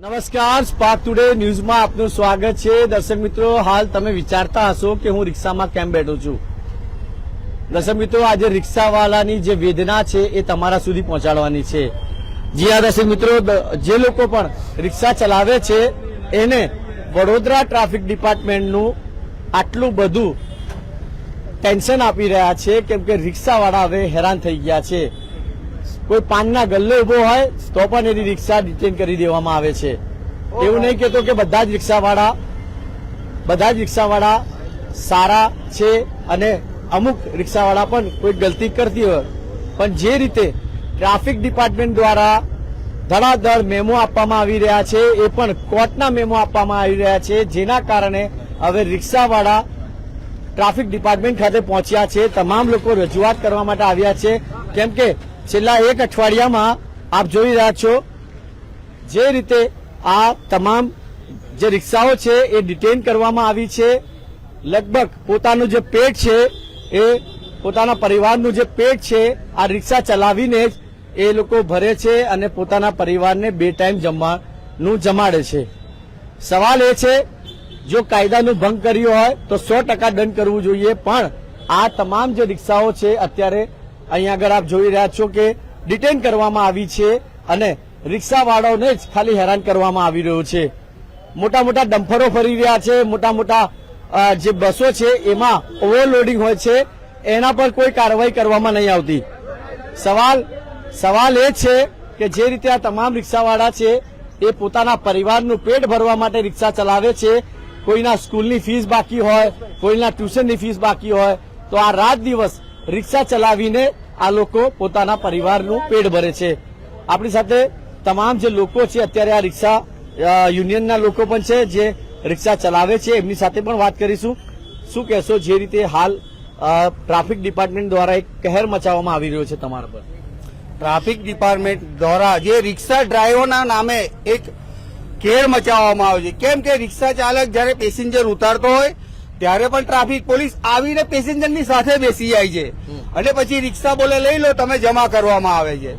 નમસ્કાર spark today ન્યૂઝમાં આપનું સ્વાગત છે. દર્શક મિત્રો, હાલ તમે વિચારતા હશો કે હું રિક્ષામાં કેમ બેઠો છું? દર્શક મિત્રો, આજે રિક્ષાવાલાની જે વેદના છે એ તમારા સુધી પહોંચાડવાની છે. જી હા, દર્શક મિત્રો જે લોકો પણ રિક્ષા ચલાવે છે, એને વડોદરા ટ્રાફિક ડિપાર્ટમેન્ટનું આટલું બધું ટેન્શન આપી રહ્યા છે, કેમ કે રિક્ષાવાળા હવે હેરાન થઈ ગયા છે. કોઈ પાનના ગલ્લે ઊભો હોય તો પણ એની રિક્ષા ડિટેન કરી દેવામાં આવે છે. એવું નહીં કહેતો કે બધા જ રિક્ષાવાળા બધા જ રિક્ષાવાળા સારા છે અને અમુક રિક્ષાવાળા પણ કોઈ ગલતી કરતી હોય. પણ જે રીતે ટ્રાફિક ડિપાર્ટમેન્ટ દ્વારા ધડાધડ મેમો આપવામાં આવી રહ્યા છે એ પણ કોર્ટના મેમો આપવામાં આવી રહ્યા છે જેના કારણે હવે રિક્ષાવાળા ટ્રાફિક ડિપાર્ટમેન્ટ ખાતે પહોંચ્યા છે. તમામ લોકો રજૂઆત કરવા માટે આવ્યા છે. કેમ કે છેલ્લા એક અઠવાડિયામાં આપ જોઈ રહ્યા છો જે રીતે આ તમામ જે રિક્ષાઓ છે એ ડિટેન કરવામાં આવી છે. લગભગ પોતાનું જે પેટ છે એ પોતાના પરિવારનું જે પેટ છે, આ રિક્ષા ચલાવીને જ એ લોકો ભરે છે અને પોતાના પરિવારને બે ટાઈમ જમવાનું જમાડે છે. સવાલ એ છે, જો કાયદાનું ભંગ કર્યો હોય તો સો ટકા દંડ કરવું જોઈએ, પણ આ તમામ જે રિક્ષાઓ છે, અત્યારે અહીંયા આગળ આપ જોઈ રહ્યા છો કે ડિટેન કરવામાં આવી છે અને રિક્ષાવાળાઓને જ ખાલી હેરાન કરવામાં આવી રહ્યું છે. મોટા મોટા ડમ્ફરો ફરી રહ્યા છે, મોટા મોટા જે બસો છે એમાં ઓવરલોડિંગ હોય છે, એના પર કોઈ કાર્યવાહી કરવામાં નહીં આવતી. સવાલ સવાલ એ છે કે જે રીતે આ તમામ રિક્ષાવાળા છે, એ પોતાના પરિવારનું પેટ ભરવા માટે રિક્ષા ચલાવે છે, કોઈના સ્કૂલની ફીસ બાકી હોય, કોઈના ટ્યુશનની ફીસ બાકી હોય, તો આ રાત દિવસ રિક્ષા ચલાવીને આ લોકો પોતાના પરિવારનું પેટ ભરે છે. આપણી સાથે તમામ જે લોકો છે, અત્યારે આ રિક્ષા યુનિયનના લોકો પણ છે, જે રિક્ષા ચલાવે છે, એમની સાથે પણ વાત કરીશું. શું કહેશો, જે રીતે હાલ ટ્રાફિક ડિપાર્ટમેન્ટ દ્વારા એક કહેર મચાવવામાં આવી રહ્યો છે તમારા પર? ટ્રાફિક ડિપાર્ટમેન્ટ દ્વારા જે રિક્ષા ડ્રાઈવરના નામે એક કેર મચાવવામાં આવે છે. કેમ કે રિક્ષા ચાલક જ્યારે પેસેન્જર ઉતારતો હોય ત્યારે પણ ટ્રાફિક પોલીસ આવીને પેસેન્જરની સાથે બેસી જાય છે. અને પછી રિક્ષા બોલે લઈ લો તમે જમા કરવામાં આવે છે.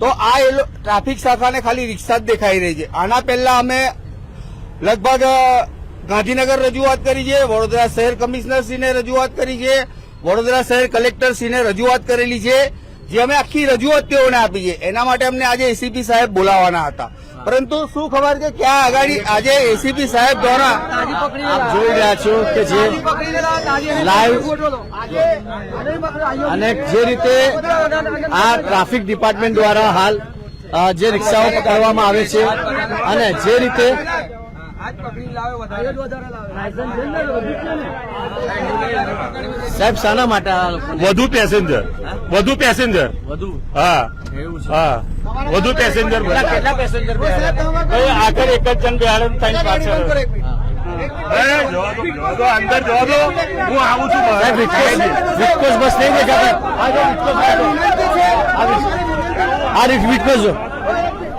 તો આ એ ટ્રાફિક શાખાને ખાલી રિક્ષા જ દેખાઈ રહી છે. આના પહેલા અમે લગભગ ગાંધીનગર રજૂઆત કરી છે વડોદરા શહેર કમિશનરશ્રીને રજૂઆત કરી છે વડોદરા શહેર કલેક્ટરશ્રીને રજૂઆત કરેલી છે જે અમે આખી રજૂઆત તેઓને આપી છે. એના માટે અમને આજે એસીપી સાહેબ બોલાવવાના હતા. પરંતુ શું ખબર કે ક્યાં આગાડી આજે એસીપી સાહેબ દ્વારા આપ જોઈ રહ્યા છો કે જે લાઈવ અને જે રીતે આ ટ્રાફિક ડિપાર્ટમેન્ટ દ્વારા હાલ જે રિક્ષાઓ પકડવામાં આવે છે અને જે રીતે સાહેબ શાના માટે વધુ પેસેન્જર વધુ પેસેન્જર વધુ? હા. એવું છે. હા. વધુ પેસેન્જર કેટલા પેસેન્જર આગળ એક જ જણ બેહાડે પાછળ. અંદર જવા દો. હું આવું છું સાહેબ વિટકોસ બસ નહીં દેખાતા. આ રીત વિટકોસ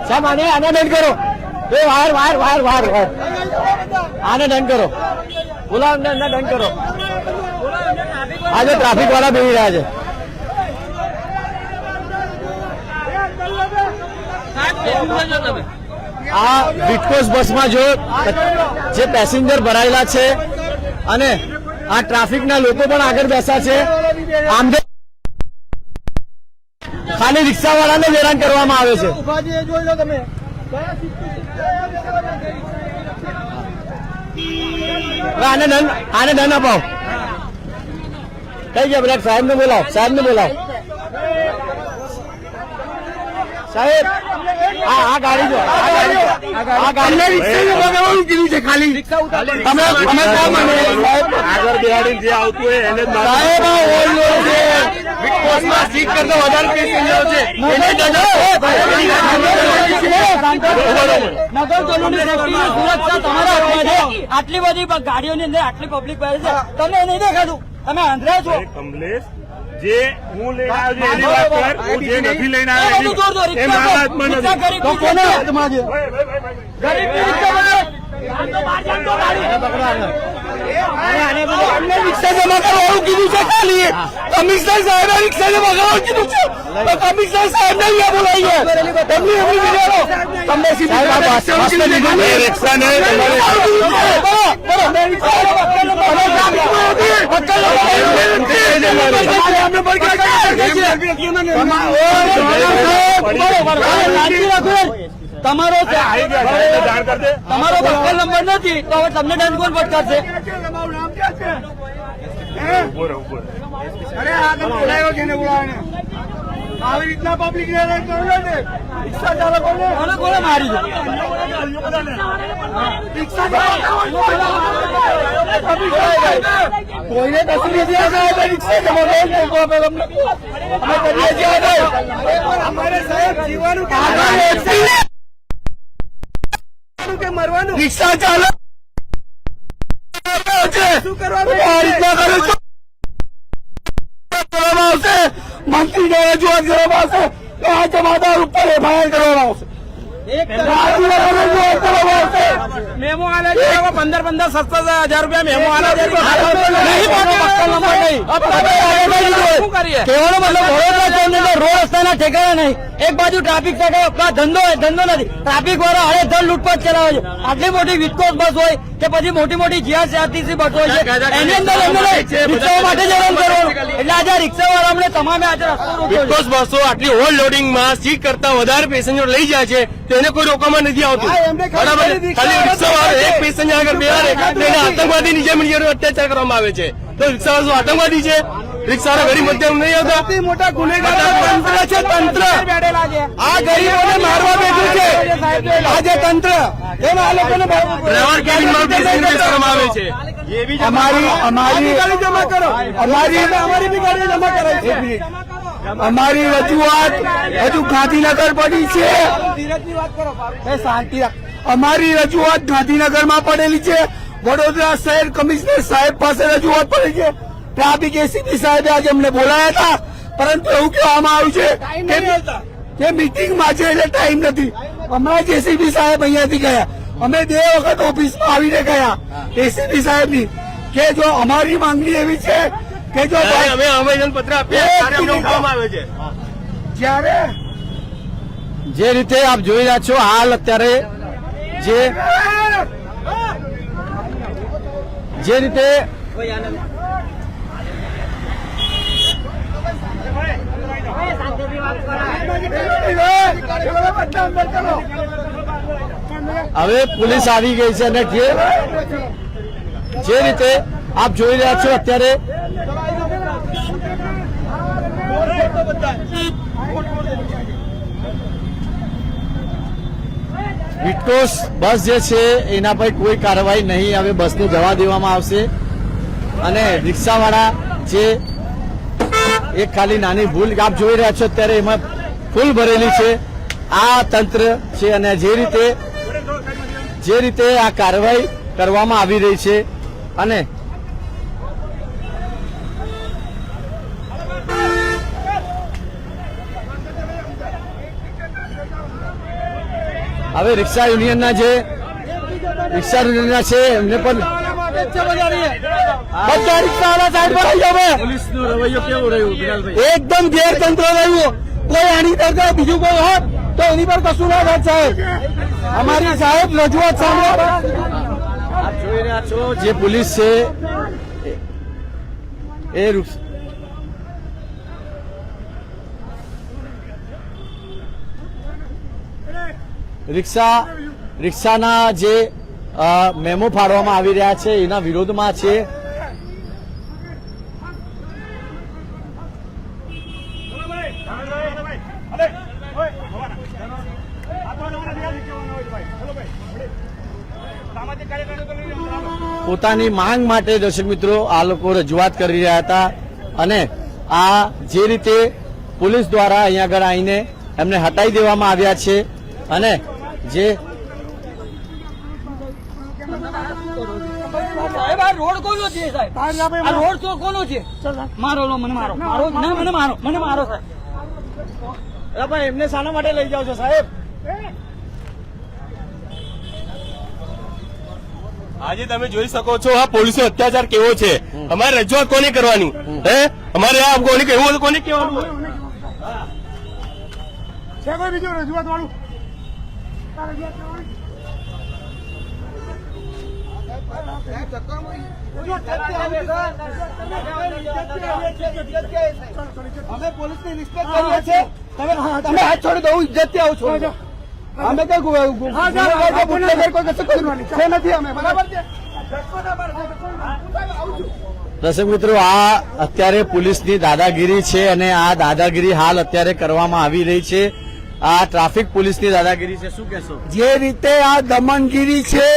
સાહેબ આને આને દંડ કરો. એ વાર વાયર વાયર વાર વાયર. આને ડન કરો. એમને, એમને દંડ કરો. આજે ટ્રાફિક વાળા બેસી રહ્યા છે. આ વિટકોસ બસમાં જો જે પેસેન્જર ભરાયેલા છે અને આ ટ્રાફિકના લોકો પણ આગળ બેસા છે આમ ખાલી રિક્ષાવાળાને હેરાન કરવામાં આવે છે? આને દંડ આને દંડ અપાવો કઈ ગયા બધા સાહેબને બોલાવો સાહેબને બોલાવો. સાહેબ આ આ ગાડી જો આ ગાડી. રિક્ષા કીધું છે ખાલી તમે તમે આગળ બેહાડીને જે આવતું હોય એને સાહેબ આ ઓવરલોડ છે વિટકોસમાં સીટ કરતા વધારે પેસેન્જરો છે એને નગર કોલોની સેફટીની સુરક્ષા તમારા હાથમાં છે આટલી બધી ગાડીઓની અંદર આટલી પબ્લિક બેસે છે તમને નહીં દેખાતું તમે આંધળા છો કમલેશ જે હું લઈને આવ્યો છું એની વાત કર. હું જે નથી લઈને આવ્યો એ મારા હાથમાં નથી ગરીબની કોના હાથમાં છે બને. અમને રિક્ષા જમા કરવાનું કીધું છે ખાલી કમિશનર સાહેબે રિક્ષા જમા કરવાનું કીધું છે કમિશનર સાહેબને અહીંયા બોલાવીએ એમની એમની વિચારો તમને સીધી સાહેબ. એ રિક્ષાને તમારે- બરો, રિક્ષા તમારો તમારો પક્કા નંબર નથી તો હવે તમને દંડ કોણ રહે અરે આ તમે બોલાયો છે ને આવી રીતના પબ્લિક ને હેરાન કરો ને રિક્ષા કોને કોને મારી રિક્ષા કોઈને કશું નથી આપ્યા રિક્ષા કરીએ છીએ અમારે સાહેબ જીવાનું કે મરવાનું રિક્ષા ચાલક શું કરવાનું આ રીતના કરે છો. રજૂઆત કરવામાં આવશે. આ જમાદાર ઉપર એફઆઈઆર કરવામાં આવશે રાજ્ય રજૂઆત કરવામાં આવશે મેમો આલે છે. પંદર પંદર સત્તર હજાર રૂપિયા મેમો આલે છે. નહીં નહીં. શું કરીએ? કહેવાનો મતલબ વડોદરા રોડ રસ્તાના ઠેકાણા નહીં. એક બાજુ ટ્રાફિક થાય ધંધો ધંધો નથી. ટ્રાફિક વાળો હળે ધન લૂંટપાટ ચલાવે છે. આટલી મોટી વિસ્કોસ બસ હોય કે પછી મોટી મોટી જીઆરસીઆરટીસી બસ છે એની અંદર એમને રિક્ષાઓ માટે જ હેરાન કરવાનું એટલે આજે રિક્ષા વાળા અમને તમામે આજે રસ્તો બસ આટલી ઓવર લોડિંગમાં સીટ કરતા વધારે પેસેન્જર લઈ જાય છે તેને કોઈ રોકવામાં નથી આવતું. બરાબર ખાલી રિક્ષા વાળો એક પેસેન્જર આગળ એને આતંકવાદીની જેમ એની અત્યાચાર કરવામાં આવે છે. તો રિક્ષા વાળો આતંકવાદી છે? રિક્ષા વાળા ગરીબ મધ્યમ નહીં આવતા. મોટા ગુનેગાર તંત્ર છે તંત્ર. આ ગરીબોને મારવા બેઠું છે. આજે તંત્ર કેમ આ લોકોને ડ્રાઈવર કેબિનમાં આવે છે. અમારી અમારી જમા કરો. અમારી અમારી બી ગાડી જમા કરાવી છે. અમારી રજૂઆત હજુ ગાંધીનગર પડી છે. શાંતિ અમારી રજૂઆત ગાંધીનગરમાં પડેલી છે. વડોદરા શહેર કમિશનર સાહેબ પાસે રજૂઆત પડી છે. ટ્રાફિક એસીપી સાહેબે આજે અમને બોલાયા હતા. પરંતુ એવું કહેવામાં આવ્યું છે કે- મિટિંગમાં છે એટલે ટાઈમ નથી. હમણાં જ એસીપી સાહેબ અહીંયાથી ગયા. અમે બે વખત ઓફિસમાં આવીને ગયા. એસીપી સાહેબની કે જો અમારી માંગણી એવી છે કે જો અમે આવેદન પત્ર આપ્યા ત્યારે અમને ઉઠાવવામાં આવે છે. જ્યારે જે રીતે આપ જોઈ રહ્યા છો હાલ અત્યારે જે જે રીતે હવે પોલીસ આવી ગઈ છે અને જે રીતે આપ જોઈ રહ્યા છો અત્યારે વિટકોસ બસ જે છે, એના પર કોઈ કાર્યવાહી નહીં. હવે બસને જવા દેવામાં આવશે. અને રિક્ષાવાળા જે એક ખાલી નાની ભૂલ આપ જોઈ રહ્યા છો અત્યારે એમાં ફૂલ ભરેલી છે. આ તંત્ર છે અને જે રીતે જે રીતે આ કાર્યવાહી કરવામાં આવી રહી છે અને હવે રિક્ષા યુનિયનના જે રિક્ષા યુનિયનના છે એમને પણ બધા રિક્ષાવાળા સાઈડ પર આવી જાવ પોલીસનો રવૈયો કેવો રહ્યો એકદમ ગેરતંત્ર રહ્યું. કોઈ આની કરતા બીજું કોઈ હોત તો એની પર કશું ના થાત સાહેબ. અમારી સાહેબ રજૂઆત સામે જોઈ રહ્યા છો જે પોલીસ છે એ- રિક્ષા રિક્ષાના જે મેમો ફાડવામાં આવી રહ્યા છે, એના વિરોધમાં છે. પોતાની માંગ માટે દર્શક મિત્રો આ લોકો રજૂઆત કરી રહ્યા હતા અને આ જે રીતે પોલીસ દ્વારા અહીંયા આગળ આવીને એમને હટાવી દેવામાં આવ્યા છે અને જે રોડ કોનો છે સાહેબ? આ રોડ તો કોનો છે? મારો લો મને મારો. મારો ના મને મારો. મને મારો સાહેબ. ભાઈ એમને શાના માટે લઈ જાવ છો સાહેબ? આજે તમે જોઈ શકો છો આ પોલીસનો અત્યાચાર કેવો છે. અમારે રજૂઆત કોને કરવાની? હે? અમારે આ કોને કેવું હોય કોને કહેવાનું છે કોઈ બીજું રજૂઆત વાળું અમે પોલીસની રિસ્પેક્ટ કરીએ છીએ. તમે તમે હાથ છોડી દો ઇજ્જતથી આવું છું. અમે કઈ કોઈ નથી અમે બરાબર છે? દર્શક મિત્રો આ અત્યારે પોલીસની દાદાગીરી છે અને આ દાદાગીરી હાલ અત્યારે કરવામાં આવી રહી છે. આ ટ્રાફિક પોલીસની દાદાગીરી છે. શું કહેશો? જે રીતે આ દમનગીરી છે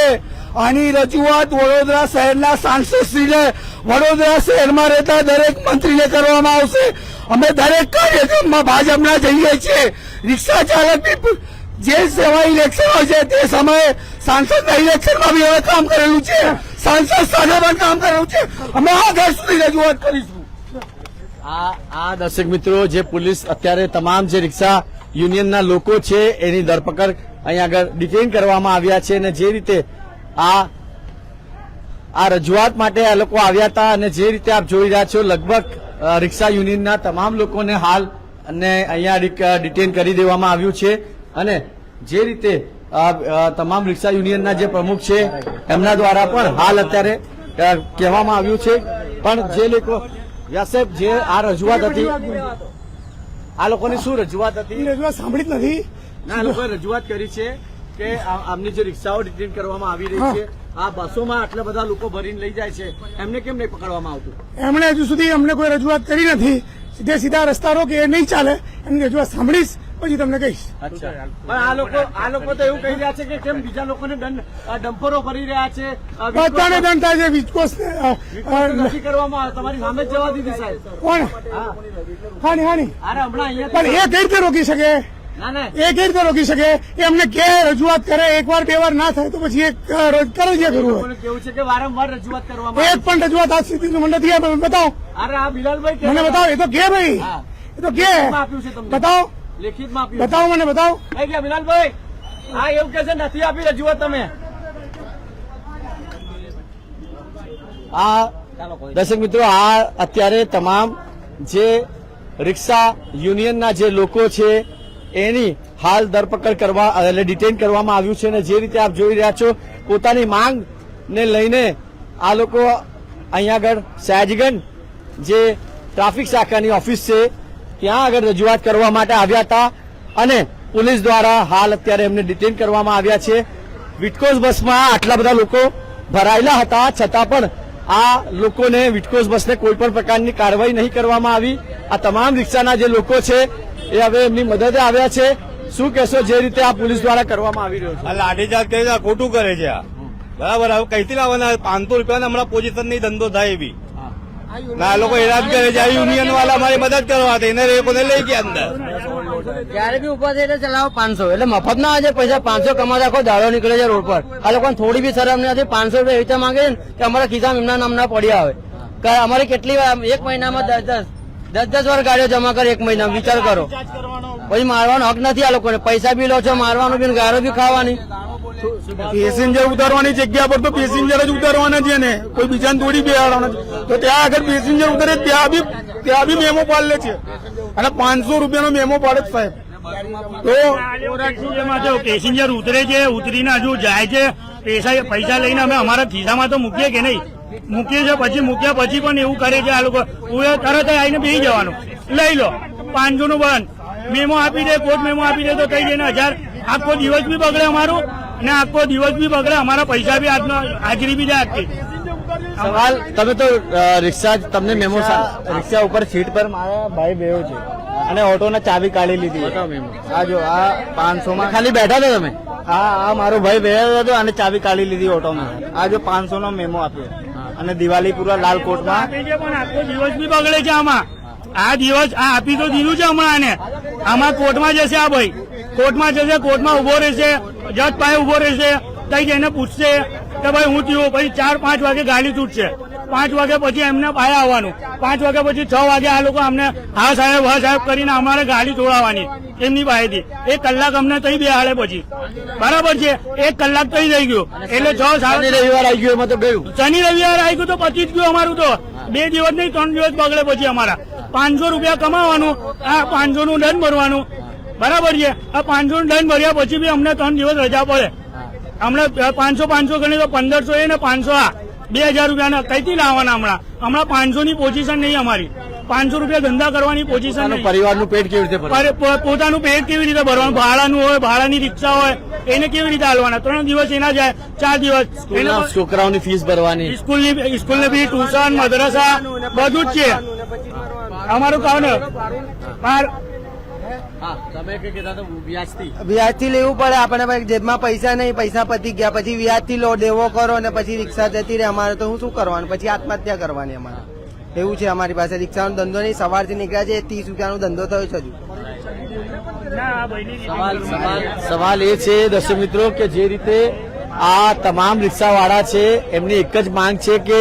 આની રજૂઆત વડોદરા શહેરના સાંસદશ્રીને વડોદરા શહેરમાં રહેતા દરેક મંત્રીને કરવામાં આવશે. અમે દરેક કાર્યક્રમમાં ભાજપના જઈએ છીએ. રિક્ષા ચાલકની જે સેવા ઇલેક્શન હોય છે તે સમયે સાંસદના ઇલેક્શનમાં બી હવે કામ કરેલું છે. સાંસદ સાથે પણ કામ કરેલું છે. અમે આગળ સુધી રજૂઆત કરીશું. આ આ દર્શક મિત્રો, જે પોલીસ અત્યારે તમામ જે રિક્ષા યુનિયનના લોકો છે, એની ધરપકડ અહીંયા આગળ ડિટેન કરવામાં આવ્યા છે અને જે રીતે આ આ રજૂઆત માટે આ લોકો આવ્યા હતા અને જે રીતે આપ જોઈ રહ્યા છો લગભગ રિક્ષા યુનિયનના તમામ લોકોને હાલ અને અહીંયા ડિટેન કરી દેવામાં આવ્યું છે. અને જે રીતે તમામ રિક્ષા યુનિયનના જે પ્રમુખ છે એમના દ્વારા પણ હાલ અત્યારે કહેવામાં આવ્યું છે. પણ જે લોકો વ્યાસેબ જે આ રજૂઆત હતી આ લોકોની શું રજૂઆત હતી? રજૂઆત સાંભળી જ નથી. ના આ લોકોએ રજૂઆત કરી છે. કે આમની જે રિક્ષાઓ ડિટેન કરવામાં આવી રહી છે આ બસોમાં આટલા બધા લોકો ભરીને લઈ જાય છે એમને કેમ નહીં પકડવામાં આવતું? એમણે હજુ સુધી અમને કોઈ રજૂઆત કરી નથી. સીધે સીધા રસ્તા રોકે એ નહીં ચાલે. એમની રજૂઆત સાંભળીશ પછી તમને કહીશ. પણ આ લોકો આ લોકો તો એવું કહી રહ્યા છે કે કેમ બીજા લોકોને ડમ્પરો ભરી રહ્યા છે? બધાને દંડ થાય છે વિસ્કોસ નથી કરવામાં તમારી સામે જવા દીધી સાહેબ. કોણ? હાની હાની અરે હમણાં અહીંયા પણ એ કઈ રીતે રોકી શકે? એ કઈ રીતે રોકી શકે. એ અમને કે રજૂઆત કરે એક વાર બે વાર ના થાય તો પછી એક કરે જે કરવું કેવું છે કે વારંવાર રજૂઆત કરવામાં એક પણ રજૂઆત આજ સુધી મને નથી આપે બતાવો. અરે આ બિલાલભાઈ મને બતાવો એ તો કે ભાઈ. એ તો કે. લેખિતમાં આપ્યું છે તમને. બતાવો. લેખિતમાં આપ્યું બતાવો મને બતાવો. કઈ ગયા બિલાલભાઈ. હા એવું કે છે નથી આપી રજૂઆત તમે. આ દર્શક મિત્રો આ અત્યારે તમામ જે રિક્ષા યુનિયનના જે લોકો છે એની હાલ ધરપકડ કરવા, એટલે ડિટેન કરવામાં આવ્યું છે અને જે રીતે આપ જોઈ રહ્યા છો, પોતાની માંગ ને લઈને આ લોકો અહીંયા આગળ સયાજીગંજ જે ટ્રાફિક શાખાની ઓફિસ છે, ત્યાં આગળ રજૂઆત કરવા માટે આવ્યા હતા અને પોલીસ દ્વારા હાલ અત્યારે એમને ડિટેન કરવામાં આવ્યા છે. વિટકોસ બસમાં આટલા બધા લોકો ભરાયેલા હતા, છતાં પણ આ લોકોને વિટકોસ બસને કોઈ પણ પ્રકારની કાર્યવાહી નહીં કરવામાં આવી. આ તમામ રિક્ષાના જે લોકો છે એ હવે એમની મદદે આવ્યા છે. શું કહેશો જે રીતે આ પોલીસ દ્વારા કરવામાં આવી રહ્યો છે? આ લાઠીચાર્જ કરે છે ખોટું કરે છે બરાબર હવે કઈથી લાવવાના? પાંચસો રૂપિયા હમણાં પોઝિશન નહીં ધંધો થાય એવી. ના લોકો હેરાન કરે છે. આ યુનિયન વાળા અમારી મદદ કરવા હતા એને લોકોને લઈ ગયા અંદર? ત્યારે બી ઊભા થઈને ચલાવો પાંચસો. એટલે મફત ના આવે છે પૈસા. પાંચસો કમાતા આખો દાડો નીકળે છે રોડ પર. આ લોકોને થોડી બી શરમ નથી. પાંચસો રૂપિયા એવી રીતે માંગે છે ને કે અમારા ખિસ્સામાં એમના નામના પડ્યા આવે અમારે અમારી કેટલી વાર એક મહિનામાં દસ દસ દસ દસ વાર ગાડીઓ જમા કરે એક મહિના. વિચાર કરો. પછી મારવાનો હક નથી આ લોકોને. પૈસા બી લો છો મારવાનું બી ગારો બી ખાવાની. પેસેન્જર ઉતારવાની જગ્યા પર તો પેસેન્જર જ ઉતારવાના છે ને. કોઈ બીજાને થોડી બેહાડવાના તો ત્યાં આગળ પેસેન્જર ઉતરે ત્યાં બી ત્યાં બી મેમો પાડે છે. અને પાંચસો રૂપિયાનો મેમો પાડે સાહેબ. તો પેસેન્જર ઉતરે છે ઉતરીને હજુ જાય છે. પૈસા પૈસા લઈને અમે અમારા ખિસ્સામાં તો મૂકીએ કે નહીં? મૂકીએ છે પછી મૂક્યા પછી પણ એવું કરે છે આ લોકો. તરત આવીને બેસી જવાનું. લઈ લો. પાંચસો નું બંધ. મેમો આપી દે કોર્ટ મેમો આપી દે તો કઈ જઈને હજાર. આખો દિવસ બી બગડે અમારું ને આખો દિવસ બી બગડે. અમારા પૈસા બી આજનો હાજરી બી જાય આખી. સવાલ તમે તો રિક્ષા તમને મેમો રિક્ષા ઉપર સીટ પર મારા ભાઈ બેહો છે. અને ઓટોના ચાવી કાઢી લીધી આ જો આ પાંચસો માં ખાલી બેઠા હતા તમે? હા આ મારો ભાઈ બેઠો હતો અને ચાવી કાઢી લીધી ઓટોમાં. આ જો પાંચસો નો મેમો આપ્યો. અને દિવાળીપુરા લાલ કોટમાં. માં પણ આખો દિવસ બી બગડે છે આમાં. આ દિવસ, આ આપી તો દીધું છે હમણાં આને. આમાં કોર્ટમાં જશે આ ભાઈ. કોર્ટમાં જશે કોર્ટમાં ઊભો રહેશે જજ પાસે ઊભો રહેશે. કઈ જઈને પૂછશે કે ભાઈ હું થયું? પછી ચાર પાંચ વાગે ગાડી છૂટશે પાંચ વાગ્યા પછી એમને પાસે આવવાનું. પાંચ વાગ્યા પછી છ વાગે આ લોકો અમને હા સાહેબ હા સાહેબ કરીને અમારે ગાડી છોડાવવાની એમની પાસેથી. એક કલાક અમને તઈ બેહાડે પછી. બરાબર છે? એક કલાક થઈ રહી ગયો. એટલે છ શનિ રવિવાર આવી ગયો એમાં તો ગયું. શનિ રવિવાર આવી ગયું તો પચી જ ગયું અમારું તો. બે દિવસ નહીં ત્રણ દિવસ બગડે પછી અમારા. પાંચસો રૂપિયા કમાવાનું આ પાંચસો નું દંડ ભરવાનું. બરાબર છે? આ પાંચસો નું દંડ ભર્યા પછી બી અમને ત્રણ દિવસ રજા પડે. હમણાં પાંચસો પાંચસો ગણી તો પંદરસો એ ને પાંચસો આ. બે હજાર રૂપિયાના કઈથી લાવવાના હમણાં? હમણાં પાંચસો ની પોઝિશન નહીં અમારી. પાંચસો રૂપિયા ધંધા કરવાની પોઝિશન પરિવારનું પેટ કેવી રીતે પોતાનું પેટ કેવી રીતે ભરવાનું? ભાડાનું હોય ભાડાની રિક્ષા હોય એને કેવી રીતે હાલવાના? ત્રણ દિવસ એના જાય ચાર દિવસ. છોકરાઓની ફીસ ભરવાની. સ્કૂલની સ્કૂલની ફી ટ્યુશન મદ્રસા બધું જ છે. અમારું કામ વ્યાજથી. વ્યાજથી લેવું પડે આપણે જેબમાં પૈસા નહીં પૈસા પતી ગયા પછી વ્યાજથી લો દેવો કરો અને પછી રિક્ષા જતી રહે. અમારે તો હું શું કરવાનું? પછી આત્મહત્યા કરવાની અમારે. એવું છે અમારી પાસે. રિક્ષાનો ધંધો નહીં સવારથી નીકળ્યા છે ત્રીસ રૂપિયાનો ધંધો થયો છે હજુ. ના આ ભાઈની સવાલ સવાલ સવાલ એ છે દર્શક મિત્રો કે જે રીતે આ તમામ રિક્ષાવાળા છે એમની એક જ માંગ છે કે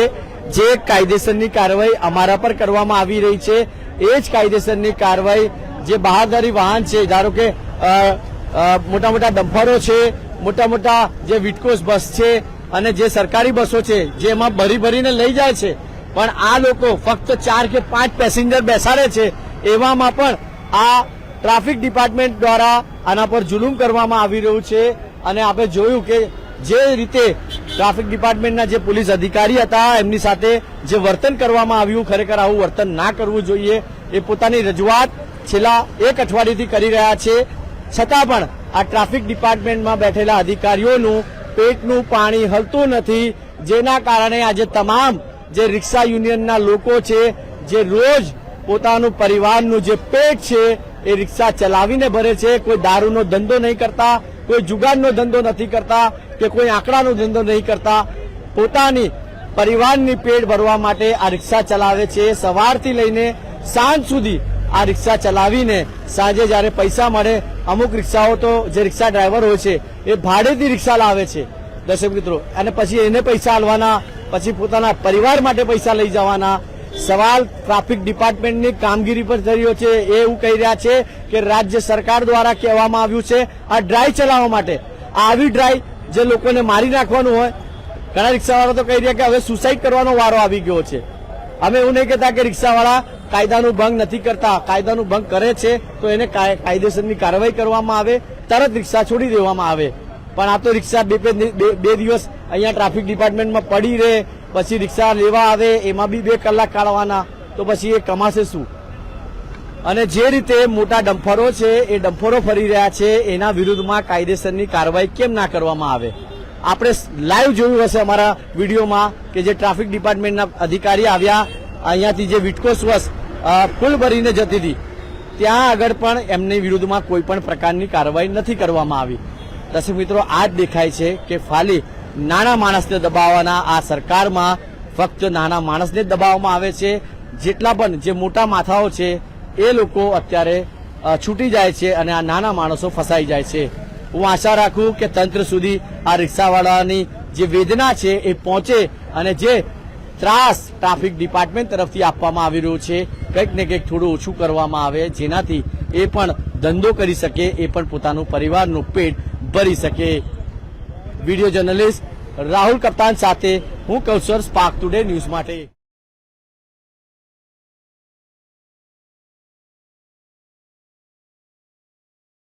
જે કાયદેસરની કાર્યવાહી અમારા પર કરવામાં આવી રહી છે એ જ કાયદેસરની કાર્યવાહી જે બહારદારી વાહન છે, ધારો કે મોટા મોટા ડમ્ફરો છે મોટા મોટા જે વિટકોસ બસ છે અને જે સરકારી બસો છે, જે એમાં ભરી ભરીને લઈ જાય છે. પણ આ લોકો ફક્ત ચાર કે પાંચ પેસેન્જર બેસાડે છે, એવામાં પણ આ ટ્રાફિક ડિપાર્ટમેન્ટ દ્વારા આના પર જુલુમ કરવામાં આવી રહ્યું છે. અને આપણે જોયું કે જે રીતે ટ્રાફિક ડિપાર્ટમેન્ટના જે પોલીસ અધિકારી હતા, એમની સાથે જે વર્તન કરવામાં આવ્યું, ખરેખર આવું વર્તન ના કરવું જોઈએ. એ પોતાની રજૂઆત છેલ્લા એક અઠવાડિયેથી કરી રહ્યા છે. છતાં પણ આ ટ્રાફિક ડિપાર્ટમેન્ટમાં બેઠેલા અધિકારીઓનું પેટનું પાણી હલતું નથી. જેના કારણે આજે તમામ જે રિક્ષા યુનિયનના લોકો છે, જે રોજ પોતાનું પરિવારનું જે પેટ છે, એ રિક્ષા ચલાવીને ભરે છે. કોઈ દારૂનો ધંધો નહીં કરતા, કોઈ જુગારનો ધંધો નથી કરતા કે કોઈ આંકડાનો ધંધો નહીં કરતા. પોતાની પરિવારની પેટ ભરવા માટે આ રિક્ષા ચલાવે છે. સવારથી લઈને સાંજ સુધી આ રિક્ષા ચલાવીને સાંજે જ્યારે પૈસા મળે, અમુક રિક્ષાઓ તો જે રિક્ષા ડ્રાઈવર હોય છે, એ ભાડેથી રિક્ષા લાવે છે. દર્શક મિત્રો, અને પછી એને પૈસા આલવાના, પછી પોતાના પરિવાર માટે પૈસા લઈ જવાના. સવાલ ટ્રાફિક ડિપાર્ટમેન્ટની કામગીરી પર રહ્યો છે એવું કહી રહ્યા છે કે રાજ્ય સરકાર દ્વારા કહેવામાં આવ્યું છે, આ ડ્રાઈવ ચલાવવા માટે. આવી ડ્રાઈવ જે લોકોને મારી નાખવાનું હોય, ઘણા રિક્ષાવાળા તો કહી રહ્યા કે હવે સુસાઇડ કરવાનો વારો આવી ગયો છે. અમે એવું નહીં કહેતા કે રિક્ષાવાળા કાયદાનું ભંગ નથી કરતા કાયદાનું ભંગ કરે છે તો એને કાય- કાયદેસરની કાર્યવાહી કરવામાં આવે તરત રિક્ષા છોડી દેવામાં આવે. પણ આ તો રિક્ષા બે બે- દિવસ અહીંયા ટ્રાફિક ડિપાર્ટમેન્ટમાં પડી રહે પછી રિક્ષા લેવા આવે એમાં બી બે કલાક કાઢવાના તો પછી એ કમાશે શું? અને જે રીતે મોટા ડમ્ફરો છે એ ડમ્ફરો ફરી રહ્યા છે એના વિરુદ્ધમાં કાયદેસરની કાર્યવાહી કેમ ના કરવામાં આવે? આપણે લાઈવ જોયું હશે અમારા વિડીયોમાં કે જે ટ્રાફિક ડિપાર્ટમેન્ટના અધિકારી આવ્યા અહીંયાથી જે વિટકો અ, ફૂલ ભરીને જતી હતી. ત્યાં આગળ પણ એમની વિરુદ્ધમાં કોઈ પણ પ્રકારની કાર્યવાહી નથી કરવામાં આવી. દર્શક મિત્રો, આ જ દેખાય છે કે ફાલી નાના માણસને દબાવવાના આ સરકારમાં ફક્ત નાના માણસને દબાવવામાં આવે છે. જેટલા પણ જે મોટા માથાઓ છે, એ લોકો અત્યારે છૂટી જાય છે અને આ નાના માણસો ફસાઈ જાય છે. હું આશા રાખું કે તંત્ર સુધી આ રિક્ષાવાળાની જે વેદના છે એ પહોંચે અને જે ત્રાસ ટ્રાફિક ડિપાર્ટમેન્ટ તરફથી આપવામાં આવી રહ્યો છે કંઈક ને કંઈક થોડું ઓછું કરવામાં આવે, જેનાથી એ પણ ધંધો કરી શકે, એ પણ પોતાનું પરિવારનું પેટ ભરી શકે. વીડિયો જર્નલિસ્ટ રાહુલ કપ્તાન સાથે હું કૌશર સ્પાર્ક ટુડે ન્યૂઝ માટે.